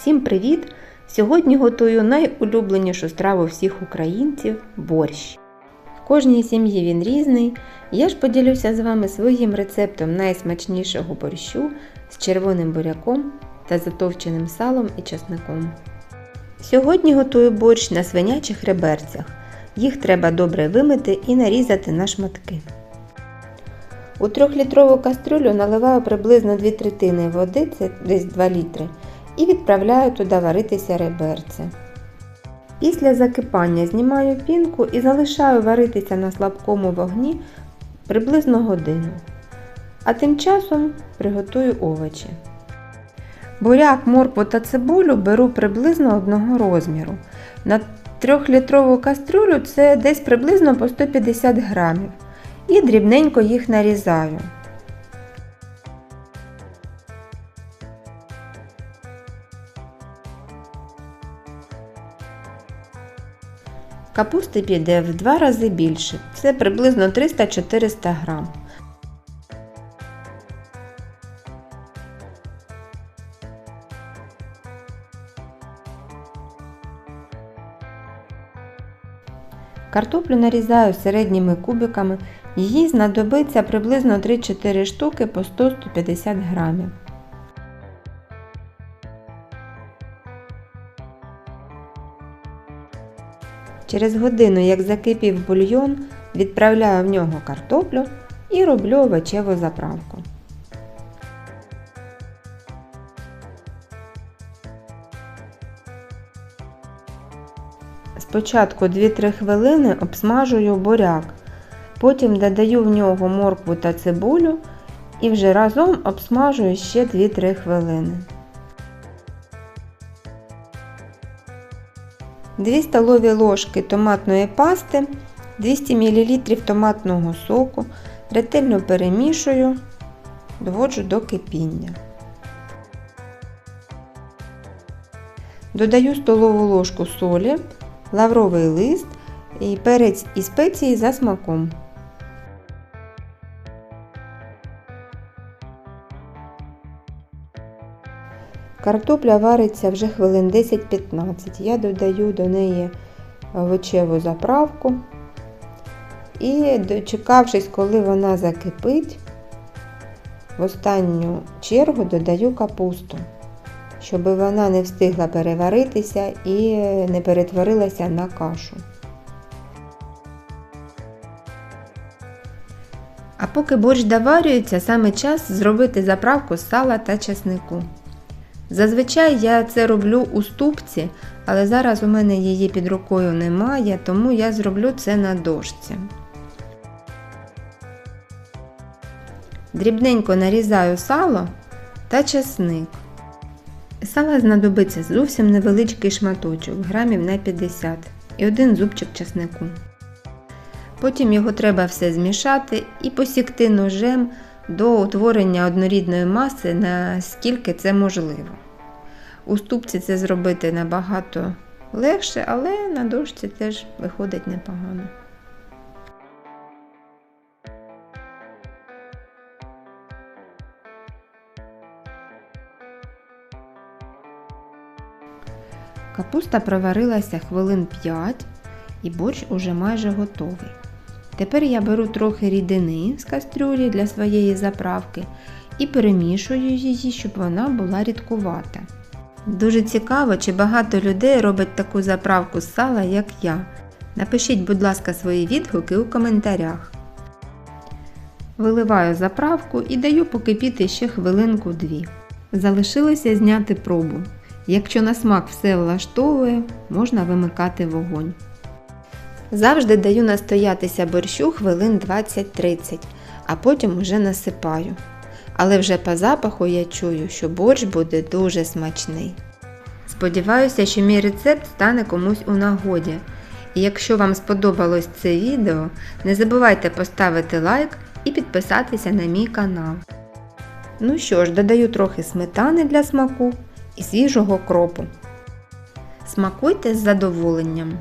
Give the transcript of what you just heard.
Всім привіт! Сьогодні готую найулюбленішу страву всіх українців борщ. В кожній сім'ї він різний. Я ж поділюся з вами своїм рецептом найсмачнішого борщу з червоним буряком та затовченим салом і часником. Сьогодні готую борщ на свинячих реберцях. Їх треба добре вимити і нарізати на шматки. У 3-літрову кастрюлю наливаю приблизно 2 третини води, це десь 2 літри, і відправляю туди варитися реберці. Після закипання знімаю пінку і залишаю варитися на слабкому вогні приблизно годину. А тим часом приготую овочі. Буряк, моркву та цибулю беру приблизно одного розміру. На 3-літрову кастрюлю це десь приблизно по 150 грамів. І дрібненько їх нарізаю. Капусти піде в два рази більше. Це приблизно 300-400 грам. Картоплю нарізаю середніми кубиками, її знадобиться приблизно 3-4 штуки по 100-150 грамів. Через годину, як закипів бульйон, відправляю в нього картоплю і роблю овочеву заправку. Спочатку 2-3 хвилини обсмажую буряк, потім додаю в нього моркву та цибулю і вже разом обсмажую ще 2-3 хвилини. 2 столові ложки томатної пасти, 200 мл томатного соку, ретельно перемішую, доводжу до кипіння. Додаю столову ложку солі, лавровий лист і перець і спеції за смаком. Картопля вариться вже хвилин 10-15. Я додаю до неї овочеву заправку і, дочекавшись, коли вона закипить, в останню чергу додаю капусту, щоб вона не встигла переваритися і не перетворилася на кашу. А поки борщ доварюється, саме час зробити заправку з сала та чеснику. Зазвичай я це роблю у ступці, але зараз у мене її під рукою немає, тому я зроблю це на дошці. Дрібненько нарізаю сало та чесник. Сала знадобиться зовсім невеличкий шматочок, грамів на 50 і один зубчик чеснику. Потім його треба все змішати і посікти ножем до утворення однорідної маси, наскільки це можливо. У ступці це зробити набагато легше, але на дошці теж виходить непогано. Капуста проварилася хвилин 5 і борщ уже майже готовий. Тепер я беру трохи рідини з кастрюлі для своєї заправки і перемішую її, щоб вона була рідкувата. Дуже цікаво, чи багато людей робить таку заправку з сала, як я. Напишіть, будь ласка, свої відгуки у коментарях. Виливаю заправку і даю покипіти ще хвилинку-дві. Залишилося зняти пробу. Якщо на смак все влаштовує, можна вимикати вогонь. Завжди даю настоятися борщу хвилин 20-30, а потім уже насипаю. Але вже по запаху я чую, що борщ буде дуже смачний. Сподіваюся, що мій рецепт стане комусь у нагоді. І якщо вам сподобалось це відео, не забувайте поставити лайк і підписатися на мій канал. Ну що ж, додаю трохи сметани для смаку і свіжого кропу. Смакуйте з задоволенням!